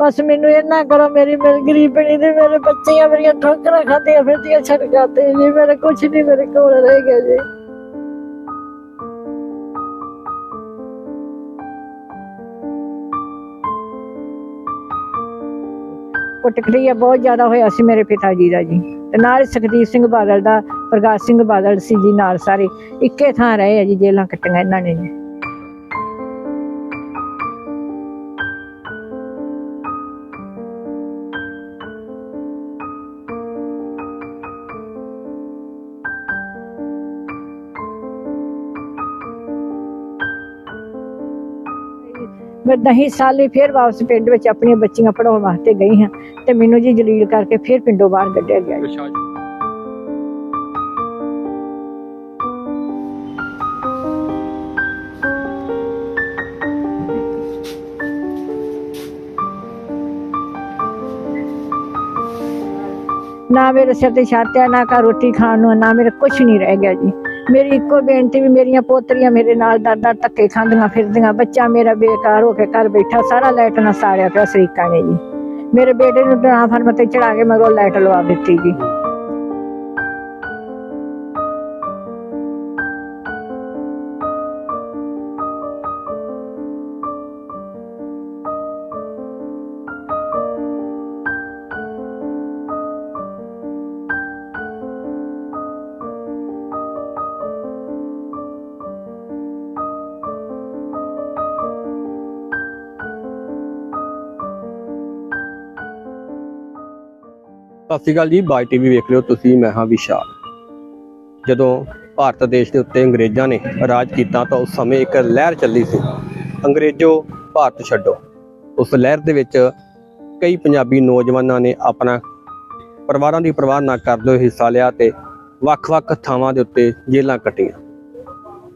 ਬਸ ਮੈਨੂੰ ਇਹਨਾਂ ਕਰੋ ਮੇਰੀ ਮੇਰੀ ਗਰੀਬਣੀ ਦੇ ਮੇਰੇ ਬੱਚੀਆਂ ਮੇਰੀਆਂ ਠੋਕਰਾਂ ਖਾਂਦੀਆਂ ਫਿਰਦੀਆਂ ਛੜਕਾਂ ਤੇ ਜੀ। ਮੇਰਾ ਕੁਛ ਨਹੀਂ, ਮੇਰੇ ਕੋਲ ਰਹਿ ਗਿਆ ਜੀ। ਕੁੱਟਕੜੀਆ ਬਹੁਤ ਜ਼ਿਆਦਾ ਹੋਇਆ ਸੀ ਮੇਰੇ ਪਿਤਾ ਜੀ ਦਾ ਜੀ। ਤੇ ਨਾਲ ਸੁਖਦੀਪ ਸਿੰਘ ਬਾਦਲ ਦਾ, ਪ੍ਰਕਾਸ਼ ਸਿੰਘ ਬਾਦਲ ਸੀ ਜੀ ਨਾਲ ਸਾਰੇ। ਇੱਕੇ ਥਾਂ ਰਹੇ ਆ ਜੀ ਜੇਲਾਂ ਕੱਟੀਆਂ ਇਹਨਾਂ ਨੇ ਜੀ। ਮੈਂ ਦਹੀਂ ਸਾਲੀ ਫਿਰ ਵਾਪਸ ਪਿੰਡ ਵਿੱਚ ਆਪਣੀਆਂ ਬੱਚੀਆਂ ਪੜਾਉਣ ਵਾਸਤੇ ਗਈ ਹਾਂ ਤੇ ਮੈਨੂੰ ਜੀ ਜਲੀਲ ਕਰਕੇ ਫਿਰ ਪਿੰਡੋਂ ਬਾਹਰ ਕੱਢਿਆ ਗਿਆ ਜੀ। ਨਾ ਮੇਰੇ ਸਿਰ ਤੇ ਛੱਤ ਹੈ ਨਾ ਕਾ ਰੋਟੀ ਖਾਣ ਨੂੰ ਨਾ ਮੇਰੇ ਕੁਝ ਨਹੀਂ ਰਹਿ ਗਿਆ ਜੀ ਮੇਰੀ ਇੱਕੋ ਬੇਨਤੀ ਵੀ ਮੇਰੀਆਂ ਪੋਤਰੀਆਂ ਮੇਰੇ ਨਾਲ ਦਰ ਦਰ ਧੱਕੇ ਖਾਂਦੀਆਂ ਫਿਰਦੀਆਂ। ਬੱਚਾ ਮੇਰਾ ਬੇਕਾਰ ਹੋ ਕੇ ਘਰ ਬੈਠਾ, ਸਾਰਾ ਲਾਈਟ ਨਾਲ ਸਾੜਿਆ ਪਿਆ ਸਰੀਕਾ ਨੇ ਜੀ। ਮੇਰੇ ਬੇਟੇ ਨੂੰ ਟ੍ਰਾਂਸਫਾਰਮਰ ਤੇ ਚੜਾ ਕੇ ਮਗਰੋਂ ਲਾਈਟ ਲਵਾ ਦਿੱਤੀ ਜੀ। ਸਤਿ ਸ਼੍ਰੀ ਅਕਾਲ ਜੀ, ਬਾਈ ਟੀਵੀ ਵੇਖ ਲਿਓ ਤੁਸੀਂ, ਮੈਂ ਹਾਂ ਵਿਸ਼ਾਲ। ਜਦੋਂ ਭਾਰਤ ਦੇਸ਼ ਦੇ ਉੱਤੇ ਅੰਗਰੇਜ਼ਾਂ ਨੇ ਰਾਜ ਕੀਤਾ ਤਾਂ ਉਸ ਸਮੇਂ ਇੱਕ ਲਹਿਰ ਚੱਲੀ ਸੀ। ਅੰਗਰੇਜ਼ੋ ਭਾਰਤ ਛੱਡੋ। ਉਸ ਲਹਿਰ ਦੇ ਵਿੱਚ ਕਈ ਪੰਜਾਬੀ ਨੌਜਵਾਨਾਂ ਨੇ ਆਪਣਾ ਪਰਿਵਾਰਾਂ ਦੀ ਪਰਵਾਹ ਨਾ ਕਰਦੇ ਹੋਏ ਹਿੱਸਾ ਲਿਆ ਤੇ ਵੱਖ-ਵੱਖ ਥਾਵਾਂ ਦੇ ਉੱਤੇ ਜੇਲ੍ਹਾਂ ਕੱਟੀਆਂ।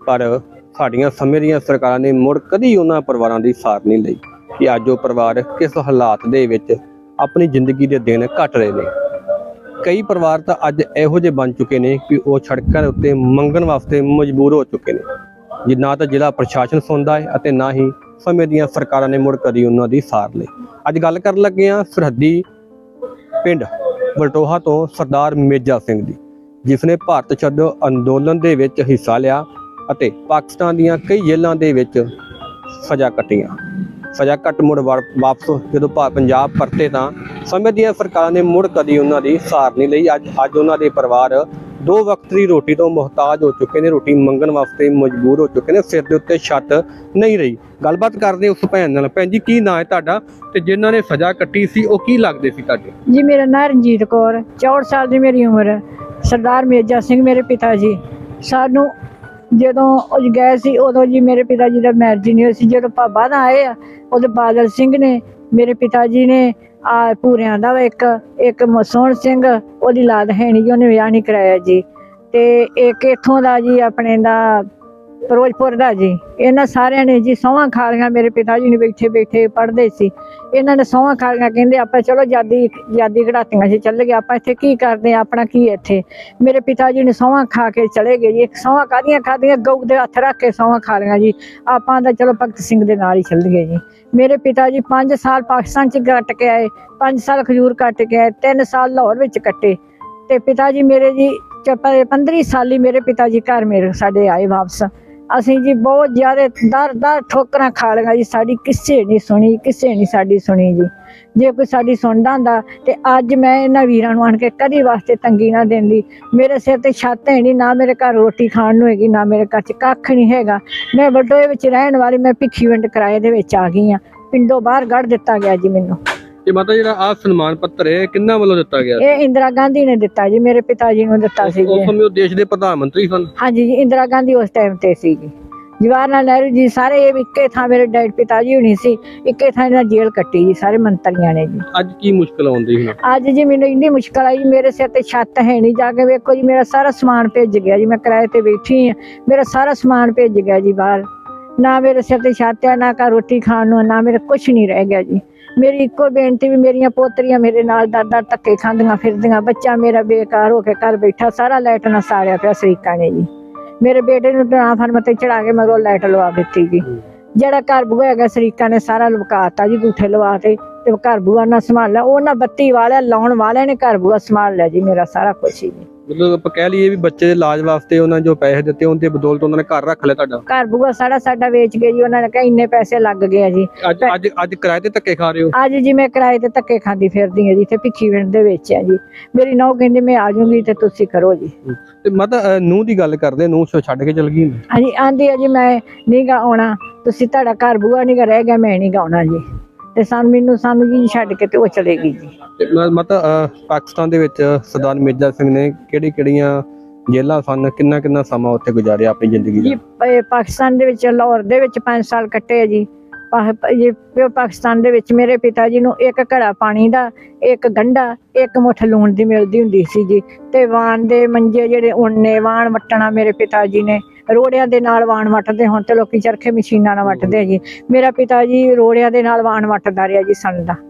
ਪਰ ਸਾਡੀਆਂ ਸਮੇਂ ਦੀਆਂ ਸਰਕਾਰਾਂ ਨੇ ਮੁੜ ਕਦੀ ਉਹਨਾਂ ਪਰਿਵਾਰਾਂ ਦੀ ਸਾਰ ਨਹੀਂ ਲਈ ਕਿ ਅੱਜ ਉਹ ਪਰਿਵਾਰ ਕਿਸ ਹਾਲਾਤ ਦੇ ਵਿੱਚ ਆਪਣੀ ਜ਼ਿੰਦਗੀ ਦੇ ਦਿਨ ਕੱਟ ਰਹੇ ਨੇ। ਕਈ ਪਰਿਵਾਰ ਤਾਂ ਅੱਜ ਇਹੋ ਜਿਹੇ ਬਣ ਚੁੱਕੇ ਨੇ ਕਿ ਉਹ ਸੜਕਾਂ ਦੇ ਉੱਤੇ ਮੰਗਣ ਵਾਸਤੇ ਮਜਬੂਰ ਹੋ ਚੁੱਕੇ ਨੇ। ਜੀ, ਨਾ ਤਾਂ ਜ਼ਿਲ੍ਹਾ ਪ੍ਰਸ਼ਾਸਨ ਸੁਣਦਾ ਹੈ ਅਤੇ ਨਾ ਹੀ ਸਮੇਂ ਦੀਆਂ ਸਰਕਾਰਾਂ ਨੇ ਮੁੜ ਕਦੀ ਉਹਨਾਂ ਦੀ ਸਾਰ ਲਈ। ਅੱਜ ਗੱਲ ਕਰਨ ਲੱਗੇ ਹਾਂ ਸਰਹੱਦੀ ਪਿੰਡ ਬਲਟੋਹਾ ਤੋਂ ਸਰਦਾਰ ਮੇਜਾ ਸਿੰਘ ਦੀ, ਜਿਸ ਨੇ ਭਾਰਤ ਛੱਡੋ ਅੰਦੋਲਨ ਦੇ ਵਿੱਚ ਹਿੱਸਾ ਲਿਆ ਅਤੇ ਪਾਕਿਸਤਾਨ ਦੀਆਂ ਕਈ ਜੇਲ੍ਹਾਂ ਦੇ ਵਿੱਚ ਸਜ਼ਾ ਕੱਟੀਆਂ। ਸਜ਼ਾ ਘੱਟ ਮੁੜ ਵਾ- ਵਾਪਸ ਜਦੋਂ ਪੰਜਾਬ ਪਰਤੇ ਤਾਂ ਸਮੇਂ ਦੀਆਂ ਸਰਕਾਰਾਂ ਨੇ ਮੁੜ ਕਦੀ ਉਹਨਾਂ ਦੀ ਸਾਰ ਨਹੀਂ ਲਈ। ਅੱਜ ਅੱਜ ਉਹਨਾਂ ਦੇ ਪਰਿਵਾਰ ਦੋ ਵਕਤ ਰੋਟੀ ਤੋਂ ਮੁਹਤਾਜ ਹੋ ਚੁੱਕੇ ਨੇ, ਰੋਟੀ ਮੰਗਣ ਵਾਸਤੇ ਮਜਬੂਰ ਹੋ ਚੁੱਕੇ ਨੇ, ਸਿਰ ਦੇ ਉੱਤੇ ਛੱਤ ਨਹੀਂ ਰਹੀ। ਗੱਲਬਾਤ ਕਰਦੇ ਉਸ ਭੈਣ ਨਾਲ। ਭੈਣ ਜੀ, ਕੀ ਨਾਂ ਹੈ ਤੁਹਾਡਾ ਤੇ ਜਿਨ੍ਹਾਂ ਨੇ ਸਜ਼ਾ ਕੱਟੀ ਸੀ, ਉਹ ਕੀ ਲੱਗਦੇ ਸੀ ਤੁਹਾਡੇ? ਜੀ, ਮੇਰਾ ਨਾਂ ਰਣਜੀਤ ਕੌਰ 64 ਸਾਲ ਦੀ ਮੇਰੀ ਉਮਰ ਹੈ। ਸਰਦਾਰ ਮੇਜਾ ਸਿੰਘ ਮੇਰੇ ਪਿਤਾ ਜੀ। ਸਾਨੂੰ ਜਦੋਂ ਉਹ ਗਏ ਸੀ, ਉਦੋਂ ਜੀ ਮੇਰੇ ਪਿਤਾ ਜੀ ਦਾ ਮੈਰਿਜ ਨਹੀਂ ਹੋਈ ਸੀ। ਜਦੋਂ ਪਾਪਾ ਦਾ ਆਏ ਆ ਉਹਦੇ ਬਾਦਲ ਸਿੰਘ ਨੇ, ਮੇਰੇ ਪਿਤਾ ਜੀ ਨੇ, ਆ ਪੂਰਿਆਂ ਦਾ ਇੱਕ ਇੱਕ ਮਸੋਹਣ ਸਿੰਘ, ਉਹਦੀ ਲਾਦ ਹੈ ਨਹੀਂ ਜੀ, ਉਹਨੇ ਵਿਆਹ ਨਹੀਂ ਕਰਾਇਆ ਜੀ। ਤੇ ਇੱਕ ਇਥੋਂ ਦਾ ਜੀ ਆਪਣੇ ਦਾ ਫਿਰੋਜ਼ਪੁਰ ਦਾ ਜੀ। ਇਹਨਾਂ ਸਾਰਿਆਂ ਨੇ ਜੀ ਸੌਹਾਂ ਖਾ ਲਈਆਂ ਮੇਰੇ ਪਿਤਾ ਜੀ ਨੇ ਬੈਠੇ ਬੈਠੇ ਪੜ੍ਹਦੇ ਸੀ। ਇਹਨਾਂ ਨੇ ਸੌਹਾਂ ਖਾ ਲਈਆਂ ਕਹਿੰਦੇ ਆਪਾਂ ਚਲੋ ਜਾਦੀ ਜਾਦੀ ਘੜਾਤੀਆਂ 'ਚ ਚੱਲ ਗਏ, ਆਪਾਂ ਇੱਥੇ ਕੀ ਕਰਦੇ ਹਾਂ, ਆਪਣਾ ਕੀ ਇੱਥੇ? ਮੇਰੇ ਪਿਤਾ ਜੀ ਨੇ ਸੌਹਾਂ ਖਾ ਕੇ ਚਲੇ ਗਏ ਜੀ। ਸੌਹਾਂ ਕਾਦੀਆਂ ਖਾਦੀਆਂ ਗਊ ਦੇ ਹੱਥ ਰੱਖ ਕੇ ਸੌਹਾਂ ਖਾ ਲਈਆਂ ਜੀ। ਆਪਾਂ ਤਾਂ ਚਲੋ ਭਗਤ ਸਿੰਘ ਦੇ ਨਾਲ ਹੀ ਚੱਲ ਗਏ ਜੀ। ਮੇਰੇ ਪਿਤਾ ਜੀ 5 ਸਾਲ ਪਾਕਿਸਤਾਨ 'ਚ ਕੱਟ ਕੇ ਆਏ 5 ਸਾਲ ਖਜੂਰ ਕੱਟ ਕੇ ਆਏ 3 ਸਾਲ ਲਾਹੌਰ ਵਿੱਚ ਕੱਟੇ। ਤੇ ਪਿਤਾ ਜੀ ਮੇਰੇ ਜੀ 15 ਸਾਲੀ ਮੇਰੇ ਪਿਤਾ ਜੀ ਘਰ ਮੇਰੇ ਸਾਡੇ ਆਏ ਵਾਪਸ। ਅਸੀਂ ਜੀ ਬਹੁਤ ਜ਼ਿਆਦਾ ਦਰ ਦਰ ਠੋਕਰਾਂ ਖਾ ਲਈਆਂ ਜੀ, ਸਾਡੀ ਕਿਸੇ ਨਹੀਂ ਸੁਣੀ, ਕਿਸੇ ਨਹੀਂ ਸਾਡੀ ਸੁਣੀ ਜੀ। ਜੇ ਕੋਈ ਸਾਡੀ ਸੁਣਦਾ ਹੁੰਦਾ ਤੇ ਅੱਜ ਮੈਂ ਇਹਨਾਂ ਵੀਰਾਂ ਨੂੰ ਆਣ ਕੇ ਕਦੀ ਵਾਸਤੇ ਤੰਗੀ ਨਾ ਦਿੰਦੀ। ਮੇਰੇ ਸਿਰ ਤੇ ਛੱਤ ਹੈ ਨਹੀਂ, ਨਾ ਮੇਰੇ ਘਰ ਰੋਟੀ ਖਾਣ ਨੂੰ ਹੈਗੀ, ਨਾ ਮੇਰੇ ਘਰ ਚ ਕੱਖ ਨਹੀਂ ਹੈਗਾ। ਮੈਂ ਵੱਡੋਏ ਵਿੱਚ ਰਹਿਣ ਵਾਲੀ, ਮੈਂ ਭਿੱਖੀਵਿੰਡ ਕਿਰਾਏ ਦੇ ਵਿੱਚ ਆ ਗਈ ਆ ਪਿੰਡੋਂ ਬਾਹਰ ਕੱਢ ਦਿੱਤਾ ਗਿਆ ਜੀ ਮੈਨੂੰ। ਇਹ ਮਾਤਾ ਜਿਹੜਾ ਆ ਸਨਮਾਨ ਪੱਤਰ ਹੈ ਕਿੰਨਾ ਵੱਲੋਂ ਦਿੱਤਾ ਗਿਆ ਇਹ ਇੰਦਰਾ ਗਾਂਧੀ ਨੇ ਦਿੱਤਾ ਜੀ ਮੇਰੇ ਪਿਤਾ ਜੀ ਨੂੰ ਦਿੱਤਾ ਸੀ ਉਸ ਜੀ ਸਮੇਂ ਉਹ ਦੇਸ਼ ਦੇ ਪ੍ਰਧਾਨ ਮੰਤਰੀ ਸਨ। ਹਾਂਜੀ ਜੀ ਇੰਦਰਾ ਗਾਂਧੀ ਉਸ ਟਾਈਮ ਤੇ ਸੀਗੀ। ਜਵਾਹਰ ਲਾਲ ਨਹਿਰੂ ਜੀ ਸਾਰੇ ਇਹ ਇੱਕੇ ਥਾਂ ਮੇਰੇ ਡੈਡ ਪਿਤਾ ਜੀ ਹੁਣੀ ਸੀ ਇੱਕੇ ਥਾਂ ਇਹਨਾਂ ਜੇਲ੍ਹ ਕੱਟੀ ਜੀ ਸਾਰੇ ਮੰਤਰੀਆਂ ਨੇ ਜੀ। ਅੱਜ ਕੀ ਮੁਸ਼ਕਲ ਆਉਂਦੀ ਹੁਣ? ਅੱਜ ਜੀ ਮੈਨੂੰ ਇੰਨੀ ਮੁਸ਼ਕਲ ਆਈ ਮੇਰੇ ਸਿਰ ਤੇ ਛੱਤ ਹੈ ਨਹੀਂ ਜਾ ਕੇ ਵੇਖੋ ਜੀ ਮੇਰਾ ਸਾਰਾ ਸਮਾਨ ਭੇਜ ਗਿਆ ਜੀ ਮੈਂ ਕਿਰਾਏ ਤੇ ਬੈਠੀ ਆ ਮੇਰਾ ਸਾਰਾ ਸਮਾਨ ਭੇਜ ਗਿਆ ਜੀ ਬਾਹਰ। ਨਾ ਮੇਰੇ ਸਿਰ ਤੇ ਛੱਤ ਹੈ ਨਾ ਕਾ ਰੋਟੀ ਖਾਣ ਨੂੰ ਨਾ ਮੇਰੇ ਕੁਝ ਨਹੀਂ ਰਹਿ ਗਿਆ ਜੀ। ਮੇਰੀ ਇੱਕੋ ਬੇਨਤੀ ਵੀ ਮੇਰੀਆਂ ਪੋਤਰੀਆਂ ਮੇਰੇ ਨਾਲ ਦਰ ਦਰ ਧੱਕੇ ਖਾਂਦੀਆਂ ਫਿਰਦੀਆਂ। ਬੱਚਾ ਮੇਰਾ ਬੇਕਾਰ ਹੋ ਕੇ ਘਰ ਬੈਠਾ, ਸਾਰਾ ਲਾਈਟ ਨਾ ਸਾੜਿਆ ਪਿਆ ਸਰੀਕਾ ਨੇ ਜੀ। ਮੇਰੇ ਬੇਟੇ ਨੂੰ ਟ੍ਰਾਂਸਫਾਰਮਰ ਤੇ ਚੜਾ ਕੇ ਮਗਰੋਂ ਲਾਈਟ ਲਵਾ ਦਿੱਤੀ ਜੀ। ਜਿਹੜਾ ਘਰ ਬੂਹਾ ਹੈਗਾ ਸਰੀਕਾ ਨੇ ਸਾਰਾ ਲੁਕਾਤਾ ਜੀ ਗੂਠੇ ਲਵਾ ਤੇ ਘਰ ਬੂਹਾ ਨਾ ਸੰਭਾਲਿਆ। ਉਹਨਾਂ ਬੱਤੀ ਵਾਲਿਆ, ਲਾਉਣ ਵਾਲਿਆਂ ਨੇ ਘਰ ਬੂਹਾ ਸੰਭਾਲ ਲਿਆ ਜੀ, ਮੇਰਾ ਸਾਰਾ ਕੁਝ ਹੀ ਜੀ। ਮਤਲਬ ਆਪਾਂ ਕਹਿ ਲਈਏ ਵੀ ਬੱਚੇ ਦੇ ਇਲਾਜ ਵਾਸਤੇ ਉਹਨਾਂ ਜੋ ਪੈਸੇ ਦਿੱਤੇ ਉਹਦੇ ਬਦੌਲਤ ਉਹਨਾਂ ਨੇ ਘਰ ਰੱਖ ਲਿਆ ਤੁਹਾਡਾ? ਘਰ ਬੂਆ ਸਾਡਾ ਸਾਡਾ ਵੇਚ ਗਏ ਜੀ ਉਹਨਾਂ ਨੇ ਕਿਹਾ ਇੰਨੇ ਪੈਸੇ ਲੱਗ ਗਏ ਆ ਜੀ। ਅੱਜ ਅੱਜ ਅੱਜ ਕਿਰਾਏ ਤੇ ਧੱਕੇ ਖਾ ਰਹੇ ਹੋ? ਅੱਜ ਜੀ ਮੈਂ ਕਿਰਾਏ ਤੇ ਧੱਕੇ ਖਾਂਦੀ ਫਿਰਦੀ ਹਾਂ ਜੀ ਇੱਥੇ ਭਿੱਖੀ ਵਿੰਡ ਦੇ ਵਿੱਚ ਆ ਜੀ। ਮੇਰੀ ਨੌ ਕਹਿੰਦੀ ਮੈਂ ਆ ਜਾਊਂਗੀ ਤੇ ਤੁਸੀਂ ਕਰੋ ਜੀ। ਤੇ ਮਾਤਾ ਨੂੰਹ ਦੀ ਗੱਲ ਕਰਦੇ ਨੂੰਹ ਛੱਡ ਕੇ ਚਲ ਗਈ ਹਾਂਜੀ ਆਂਦੀ ਆ ਜੀ ਮੈਂ ਨਹੀਂ ਗਾ ਆਉਣਾ ਤੁਸੀਂ ਤੁਹਾਡਾ ਘਰ ਬੂਆ ਨਹੀਂ ਗਾ ਰਹਿ ਗਿਆ ਮੈਂ ਨਹੀਂ ਗਾ ਆਉਣਾ ਜੀ। ਤੇ ਸਾਨੂੰ ਮੈਨੂੰ ਸਾਨੂੰ ਜੀ ਛੱਡ ਕੇ ਤੇ ਉਹ ਚਲੇਗੀ ਜੀ। ਤੇ ਮ- ਮਾਤਾ ਪਾਕਿਸਤਾਨ ਦੇ ਵਿੱਚ ਸਰਦਾਰ ਮਿਰਜ਼ਾ ਸਿੰਘ ਨੇ ਕਿਹੜੀ ਕਿਹੜੀਆਂ ਜੇਲ੍ਹਾਂ ਸਨ ਕਿੰਨਾ ਕਿੰਨਾ ਸਮਾਂ ਉੱਥੇ ਗੁਜ਼ਾਰਿਆ ਆਪਣੀ ਜ਼ਿੰਦਗੀ ਦਾ? ਪ- ਪਾਕਿਸਤਾਨ ਦੇ ਵਿੱਚ, ਲਾਹੌਰ ਦੇ ਵਿੱਚ 5 ਸਾਲ ਕੱਟੇ ਜੀ। ਪਾਕਿਸਤਾਨ ਦੇ ਵਿੱਚ, ਮੇਰੇ ਪਿਤਾ ਜੀ ਨੂੰ ਇੱਕ ਘੜਾ ਪਾਣੀ ਦਾ, ਇੱਕ ਗੰਢਾ, ਇੱਕ ਮੁੱਠ ਲੂਣ ਦੀ ਮਿਲਦੀ ਹੁੰਦੀ ਸੀ ਜੀ। ਤੇ ਵਾਣ ਦੇ ਮੰਜੇ ਜਿਹੜੇ ਉਣਨੇ, ਵਾਣ ਵਟਣਾ ਮੇਰੇ ਪਿਤਾ ਜੀ ਨੇ। ਰੋੜਿਆਂ ਦੇ ਨਾਲ ਵਾਣ ਵੱਟਦੇ ਹੁਣ ਤੇ ਲੋਕੀ ਚਰਖੇ ਮਸ਼ੀਨਾਂ ਨਾਲ ਵੱਟਦੇ ਆ ਜੀ। ਮੇਰਾ ਪਿਤਾ ਜੀ ਰੋੜਿਆਂ ਦੇ ਨਾਲ ਵਾਣ ਵੱਟਦਾ ਰਿਹਾ ਜੀ ਸਨ ਦਾ।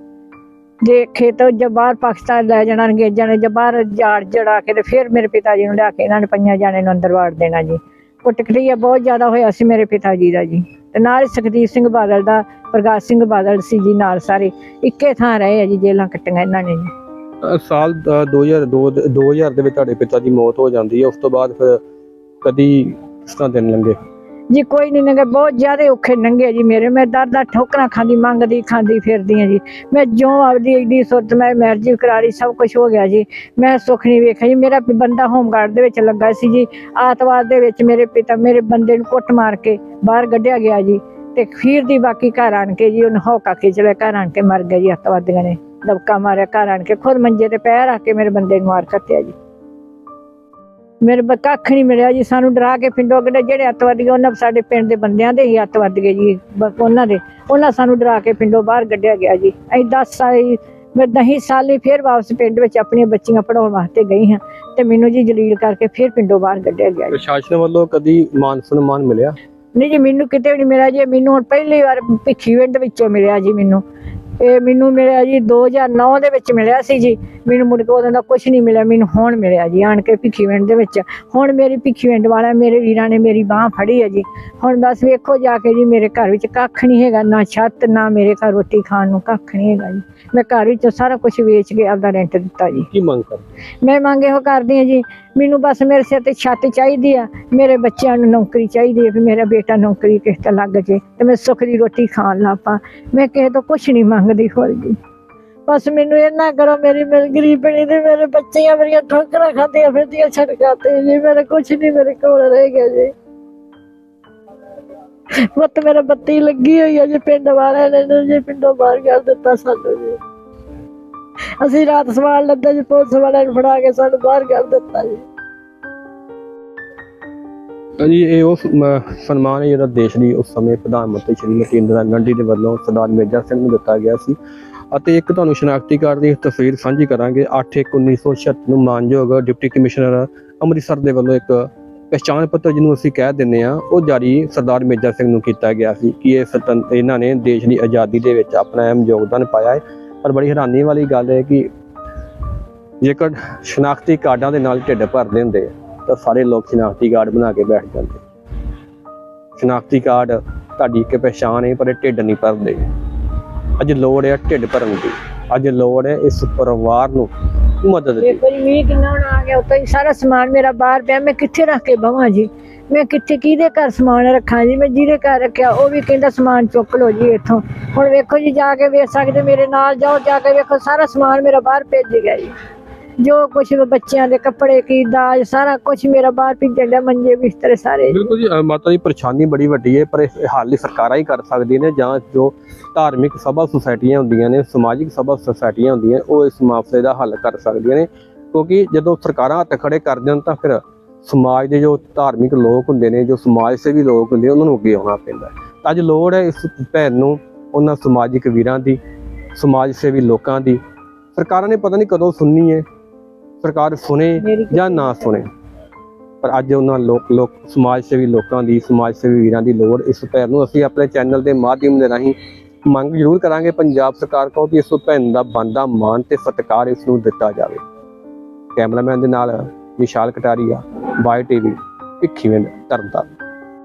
ਜੇ ਖੇਤ ਜੇ ਬਾਹਰ ਪਾਕਿਸਤਾਨ ਲੈ ਜਾਣਾ ਅੰਗਰੇਜ਼ਾਂ ਨੇ ਜੇ ਬਾਹਰ ਜਾੜ ਜੜਾ ਕੇ ਤੇ ਫਿਰ ਮੇਰੇ ਪਿਤਾ ਜੀ ਨੂੰ ਲਿਆ ਕੇ ਇਹਨਾਂ ਨੇ ਪੰਜਾਂ ਜਾਣੇ ਨੂੰ ਅੰਦਰ ਵਾੜ ਦੇਣਾ ਜੀ। ਕੁੱਟਕੜੀਆ ਬਹੁਤ ਜ਼ਿਆਦਾ ਹੋਇਆ ਸੀ ਮੇਰੇ ਪਿਤਾ ਜੀ ਦਾ ਜੀ। ਤੇ ਨਾਲ ਹੀ ਸੁਖਦੀਪ ਸਿੰਘ ਬਾਦਲ ਦਾ ਪ੍ਰਕਾਸ਼ ਸਿੰਘ ਬਾਦਲ ਸੀ ਜੀ ਨਾਲ ਸਾਰੇ ਇੱਕੇ ਥਾਂ ਰਹੇ ਆ ਜੀ ਜੇਲਾਂ ਕੱਟੀਆਂ ਇਹਨਾਂ ਨੇ ਜੀ। ਅਹ, ਸਾਲ ਅਹ, 2002 ਦੇ- 2000 ਦੇ ਵਿੱਚ ਤੁਹਾਡੇ ਪਿਤਾ ਦੀ ਮੌਤ ਹੋ ਜਾਂਦੀ ਹੈ ਉਸ ਤੋਂ ਬਾਅਦ ਫਿਰ ਕਦੀ ਕਿਸ ਤਰ੍ਹਾਂ ਦਿਨ ਲੰਘੇ? ਜੀ ਕੋਈ ਨਹੀਂ ਨੰਗੇ ਬਹੁਤ ਜ਼ਿਆਦਾ ਔਖੇ ਨੰਗੇ ਜੀ ਮੇਰੇ। ਮੈਂ ਦਰ ਦਰ ਠੋਕਰਾਂ ਖਾਂਦੀ, ਮੰਗਦੀ, ਖਾਂਦੀ ਫਿਰਦੀ ਆ ਜੀ। ਮੈਂ ਜਿਉਂ ਆਪਦੀ ਏਡੀ ਸੁਰਤ ਮੈਂ ਮੈਰਿਜ ਕਰਾਰੀ ਸਭ ਕੁਝ ਹੋ ਗਿਆ ਜੀ। ਮੈਂ ਸੁੱਖ ਨਹੀਂ ਵੇਖਿਆ ਜੀ। ਮੇਰਾ ਬੰਦਾ ਹੋਮਗਾਰਡ ਦੇ ਵਿੱਚ ਲੱਗਾ ਸੀ ਜੀ। ਆਤਵਾਦ ਦੇ ਵਿੱਚ ਮੇਰੇ ਪਿਤਾ, ਮੇਰੇ ਬੰਦੇ ਨੂੰ ਕੁੱਟ ਮਾਰ ਕੇ ਬਾਹਰ ਕੱਢਿਆ ਗਿਆ ਜੀ। ਤੇ ਖੀਰ ਦੀ ਬਾਕੀ ਘਰ ਆਣ ਕੇ ਜੀ, ਉਹਨੂੰ ਹੌਕਾ ਖਿੱਚ ਲਿਆ, ਘਰ ਆਣ ਕੇ ਮਰ ਗਿਆ ਜੀ। ਆਤਵਾਦੀਆਂ ਨੇ ਦਬਕਾ ਮਾਰਿਆ, ਘਰ ਆਣ ਕੇ ਖੁਦ ਮੰਜੇ ਤੇ ਪੈਰ ਰੱਖ ਕੇ ਮੇਰੇ ਬੰਦੇ ਨੂੰ ਮਾਰ ਕੱਟਿਆ ਜੀ। ਮੇਰੇ ਕੱਖ ਨਹੀਂ ਮਿਲਿਆ ਜੀ ਸਾਨੂੰ ਡਰਾ ਕੇ ਪਿੰਡੋਂ ਕੱਢੇ ਜਿਹੜੇ ਅੱਤਵਾਦੀ ਉਹਨਾਂ ਸਾਡੇ ਪਿੰਡ ਦੇ ਬੰਦਿਆਂ ਦੇ ਹੀ ਅੱਤਵਾਦੀ ਜੀ ਬ- ਉਹਨਾਂ ਦੇ। ਉਹਨਾਂ ਸਾਨੂੰ ਡਰਾ ਕੇ ਪਿੰਡੋਂ ਬਾਹਰ ਕੱਢਿਆ ਗਿਆ ਜੀ। ਅਸੀਂ 10 ਸਾਲ ਮੈਂ 10 ਸਾਲ ਹੀ ਫਿਰ ਵਾਪਸ ਪਿੰਡ ਵਿੱਚ ਆਪਣੀਆਂ ਬੱਚੀਆਂ ਪੜਾਉਣ ਵਾਸਤੇ ਗਈ ਹਾਂ ਤੇ ਮੈਨੂੰ ਜੀ ਜਲੀਲ ਕਰਕੇ ਫਿਰ ਪਿੰਡੋਂ ਬਾਹਰ ਕੱਢਿਆ ਗਿਆ ਜੀ। ਪ੍ਰਸ਼ਾਸਨ ਵੱਲੋਂ ਕਦੀ ਮਾਨ ਸਨਮਾਨ ਮਿਲਿਆ? ਨਹੀਂ ਜੀ ਮੈਨੂੰ ਕਿਤੇ ਵੀ ਨਹੀਂ ਮਿਲਿਆ ਜੀ। ਮੈਨੂੰ ਹੁਣ ਪਹਿਲੀ ਵਾਰ ਭਿੱਖੀ ਵਿੰਡ ਵਿੱਚੋਂ ਮਿਲਿਆ ਜੀ ਮੈਨੂੰ। ਇਹ ਮੈਨੂੰ ਮਿਲਿਆ ਜੀ 2009 ਦੇ ਵਿੱਚ ਮਿਲਿਆ ਸੀ ਜੀ। ਮੈਨੂੰ ਮੁੜ ਕੇ ਉਦੋਂ ਦਾ ਕੁਝ ਨਹੀਂ ਮਿਲਿਆ ਮੈਨੂੰ ਹੁਣ ਮਿਲਿਆ ਜੀ ਆਣ ਕੇ ਭਿੱਖੀ ਵਿੰਡ ਦੇ ਵਿੱਚ। ਹੁਣ ਮੇਰੀ ਭਿੱਖੀ ਵਿੰਡ ਵਾਲਾ ਮੇਰੇ ਵੀਰਾਂ ਨੇ ਮੇਰੀ ਬਾਹ ਫੜੀ ਹੈ ਜੀ। ਹੁਣ ਬਸ ਵੇਖੋ ਜਾ ਕੇ ਜੀ ਮੇਰੇ ਘਰ ਵਿੱਚ ਕੱਖ ਨਹੀਂ ਹੈਗਾ ਨਾ ਛੱਤ ਨਾ ਮੇਰੇ ਘਰ ਰੋਟੀ ਖਾਣ ਨੂੰ ਕੱਖ ਨਹੀਂ ਹੈਗਾ ਜੀ। ਮੈਂ ਘਰ ਵਿੱਚੋਂ ਸਾਰਾ ਕੁਝ ਵੇਚ ਕੇ ਆਪਦਾ ਰੈਂਟ ਦਿੱਤਾ ਜੀ। ਕੀ ਮੰਗ ਕਰਦੇ? ਮੈਂ ਮੰਗ ਇਹੋ ਕਰਦੀ ਹਾਂ ਜੀ ਮੈਨੂੰ ਬਸ ਮੇਰੇ ਸਿਰ ਤੇ ਛੱਤ ਚਾਹੀਦੀ ਆ ਮੇਰੇ ਬੱਚਿਆਂ ਨੂੰ ਨੌਕਰੀ ਚਾਹੀਦੀ ਹੈ ਵੀ ਮੇਰਾ ਬੇਟਾ ਨੌਕਰੀ ਕਿਸ ਤੇ ਲੱਗ ਜੇ ਤੇ ਮੈਂ ਸੁੱਖ ਦੀ ਰੋਟੀ ਖਾਣ ਲੱਪਾਂ ਮੈਂ ਕਿਸੇ ਤੋਂ ਕੁਝ ਨਹੀਂ ਮੰਗਦੀ ਹੋਰ ਜੀ ਬਸ ਮੈਨੂੰ ਇਹਨਾਂ ਕਰੋ, ਮੇਰੀ ਮੇਰੀ ਗਰੀਬਣੀ ਤੇ ਮੇਰੇ ਬੱਚੀਆਂ ਮੇਰੀਆਂ ਠੋਕਰਾਂ ਖਾਂਦੀਆਂ ਫਿਰਦੀਆਂ ਛੜਕਾਂ ਤੇ ਜੀ, ਮੇਰੇ ਕੁਝ ਨਹੀਂ, ਮੇਰੇ ਕੋਲ ਰਹਿ ਗਿਆ ਜੀ। ਮਤ ਮੇਰਾ ਬੱਤੀ ਲੱਗੀ ਹੋਈ ਹੈ ਜੀ, ਪਿੰਡ ਵਾਲਿਆਂ ਨੇ ਜੀ ਪਿੰਡੋਂ ਬਾਹਰ ਕਰ ਦਿੱਤਾ ਸਾਨੂੰ ਜੀ। ਅਸੀਂ ਰਾਤ ਸਵਾਲ ਲੱਦੇ ਜੀ, ਪੁਲਿਸ ਵਾਲਿਆਂ ਨੂੰ ਫੜਾ ਕੇ ਸਾਨੂੰ ਬਾਹਰ ਕਰ ਦਿੱਤਾ ਜੀ। ਜੀ ਇਹ ਉਹ ਸਨਮਾਨ ਹੈ ਜਿਹੜਾ ਦੇਸ਼ ਦੀ ਉਸ ਸਮੇਂ ਪ੍ਰਧਾਨ ਮੰਤਰੀ ਸ਼੍ਰੀਮਤੀ ਇੰਦਰਾ ਗਾਂਧੀ ਦੇ ਵੱਲੋਂ ਸਰਦਾਰ ਮੇਜਰ ਸਿੰਘ ਨੂੰ ਦਿੱਤਾ ਗਿਆ ਸੀ। ਅਤੇ ਇੱਕ ਤੁਹਾਨੂੰ ਸ਼ਨਾਖਤੀ ਕਾਰਡ ਦੀ ਤਸਵੀਰ ਸਾਂਝੀ ਕਰਾਂਗੇ। 8/1/1976 ਨੂੰ ਮਾਨਯੋਗ ਡਿਪਟੀ ਕਮਿਸ਼ਨਰ ਅੰਮ੍ਰਿਤਸਰ ਦੇ ਵੱਲੋਂ ਇੱਕ ਪਛਾਣ ਪੱਤਰ ਜਿਹਨੂੰ ਅਸੀਂ ਕਹਿ ਦਿੰਦੇ ਆ ਉਹ ਜਾਰੀ ਸਰਦਾਰ ਮੇਜਰ ਸਿੰਘ ਨੂੰ ਕੀਤਾ ਗਿਆ ਸੀ ਕਿ ਇਹ ਸਤੰ- ਇਹਨਾਂ ਨੇ ਦੇਸ਼ ਦੀ ਆਜ਼ਾਦੀ ਦੇ ਵਿੱਚ ਆਪਣਾ ਅਹਿਮ ਯੋਗਦਾਨ ਪਾਇਆ ਹੈ। ਪਰ ਬੜੀ ਹੈਰਾਨੀ ਵਾਲੀ ਗੱਲ ਹੈ ਕਿ ਜੇਕਰ ਸ਼ਨਾਖਤੀ ਕਾਰਡਾਂ ਦੇ ਨਾਲ ਢਿੱਡ ਭਰਦੇ ਹੁੰਦੇ ਤਾਂ ਸਾਰੇ ਲੋਕ ਸ਼ਨਾਖਤੀ ਕਾਰਡ ਬਣਾ ਕੇ ਬੈਠ ਜਾਂਦੇ। ਸ਼ਨਾਖਤੀ ਕਾਰਡ ਤੁਹਾਡੀ ਇੱਕ ਪਛਾਣ ਹੈ ਪਰ ਇਹ ਢਿੱਡ ਨਹੀਂ ਭਰਦੇ। ਅੱਜ ਲੋੜ ਹੈ ਢਿੱਡ ਭਰਨ ਦੀ। ਅੱਜ ਲੋੜ ਹੈ ਇਸ ਪਰਿਵਾਰ ਨੂੰ ਮਦਦ ਦੀ। ਇੱਕ ਵਾਰੀ ਕਿੰਨਾ ਆ ਗਿਆ, ਉੱਤੇ ਸਾਰਾ ਸਮਾਨ ਮੇਰਾ ਬਾਹਰ ਪਿਆ। ਮੈਂ ਕਿੱਥੇ ਰੱਖ ਕੇ ਬਵਾਂ ਜੀ? ਮੈਂ ਕਿੱਥੇ, ਕਿਹਦੇ ਘਰ ਸਮਾਨ ਰੱਖਾਂ ਜੀ? ਮੈਂ ਜਿਹਦੇ ਘਰ ਰੱਖਿਆ, ਉਹ ਵੀ ਕਹਿੰਦਾ ਸਮਾਨ ਚੁੱਕ ਲਓ ਜੀ ਇੱਥੋਂ। ਹੁਣ ਵੇਖੋ ਜੀ, ਜਾ ਕੇ ਵੇਖ ਸਕਦੇ ਮੇਰੇ ਨਾਲ, ਜਾਓ, ਜਾ ਕੇ ਵੇਖੋ, ਸਾਰਾ ਸਮਾਨ ਮੇਰਾ ਬਾਹਰ ਭੇਜ ਗਿਆ ਜੀ। ਜੋ ਕੁਛ ਬੱਚਿਆਂ ਦੇ ਕੱਪੜੇ, ਕੀ ਦਾਜ, ਸਾਰਾ ਕੁਝ ਮੇਰਾ ਬਾਹਰ ਭੇਜਣ ਡਿਆ, ਮੰਜੇ ਬਿਸਤਰੇ ਸਾਰੇ। ਬਿਲਕੁਲ ਜੀ ਅਹ ਮਾਤਾ ਦੀ ਪਰੇਸ਼ਾਨੀ ਬੜੀ ਵੱਡੀ ਹੈ, ਪਰ ਇਹ ਹੱਲ ਸਰਕਾਰਾਂ ਹੀ ਕਰ ਸਕਦੀਆਂ ਨੇ, ਜਾਂ ਜੋ ਧਾਰਮਿਕ ਸਭਾ ਸੁਸਾਇਟੀਆਂ ਹੁੰਦੀਆਂ ਨੇ, ਸਮਾਜਿਕ ਸਭਾ ਸੁਸਾਇਟੀਆਂ ਹੁੰਦੀਆਂ ਉਹ ਇਸ ਮਸਲੇ ਦਾ ਹੱਲ ਕਰ ਸਕਦੀਆਂ ਨੇ। ਕਿਉਂਕਿ ਜਦੋਂ ਸਰਕਾਰਾਂ ਹੱਥ ਖੜੇ ਕਰ ਦੇਣ, ਤਾਂ ਫਿਰ ਸਮਾਜ ਦੇ ਜੋ ਧਾਰਮਿਕ ਲੋਕ ਹੁੰਦੇ ਨੇ, ਜੋ ਸਮਾਜ ਸੇਵੀ ਲੋਕ ਹੁੰਦੇ ਨੇ, ਉਹਨਾਂ ਨੂੰ ਅੱਗੇ ਆਉਣਾ ਪੈਂਦਾ ਹੈ। ਤਾਂ ਅੱਜ ਲੋੜ ਹੈ ਇਸ ਭੈਣ ਨੂੰ, ਉਹਨਾਂ ਸਮਾਜਿਕ ਵੀਰਾਂ ਦੀ, ਸਮਾਜ ਸੇਵੀ ਲੋਕਾਂ ਦੀ। ਸਰਕਾਰਾਂ ਨੇ ਪਤਾ ਨਹੀਂ ਕਦੋਂ ਸੁਣਨੀ ਹੈ ਸਰਕਾਰ ਸੁਣੇ ਜਾਂ ਨਾ ਸੁਣੇ। ਪਰ ਅੱਜ ਉਹਨਾਂ ਲੋਕ ਲੋਕ ਸਮਾਜ ਸੇਵੀ ਲੋਕਾਂ ਦੀ ਸਮਾਜ ਸੇਵੀ ਵੀਰਾਂ ਦੀ ਲੋੜ ਇਸ ਭੈਣ ਨੂੰ ਅਸੀਂ ਆਪਣੇ ਚੈਨਲ ਦੇ ਮਾਧਿਅਮ ਦੇ ਰਾਹੀਂ ਮੰਗ ਜ਼ਰੂਰ ਕਰਾਂਗੇ ਪੰਜਾਬ ਸਰਕਾਰ ਕੋਲ ਕਿ ਇਸ ਭੈਣ ਦਾ ਬੰਦਾ ਮਾਨ ਤੇ ਸਤਿਕਾਰ ਇਸ ਨੂੰ ਦਿੱਤਾ ਜਾਵੇ। ਕੈਮਰਾਮੈਨ ਦੇ ਨਾਲ ਵਿਸ਼ਾਲ ਕਟਾਰੀਆ ਬਾਈ ਟੀਵੀ ਭਿੱਖੀਵਿੰਡ ਤਰਨਤਾਰਨ